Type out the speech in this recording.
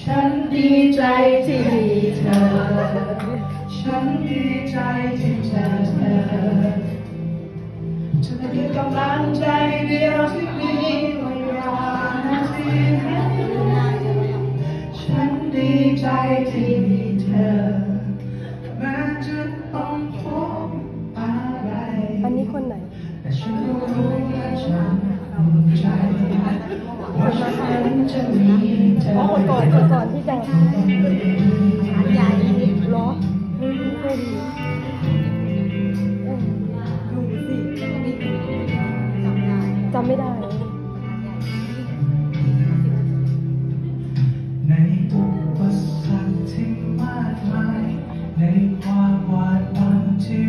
ฉันดีใจที่มีเธอ ฉันดีใจที่เจอเธอฉันคือกำลังใจเดียวที่มีวลานาทีให้ฉันดีใจที่มีเธอแม้จะต้อง อันนี้คนไหนแต่ฉันก็รู้และฉันภูมิใจว่าฉันจะมีเธออ๋อคนก่อนคนก่อนที่แต่งใหญ่เหรอไม่รู้เคยดีเออจำไม่ได้ในความหวาดหวั่นที่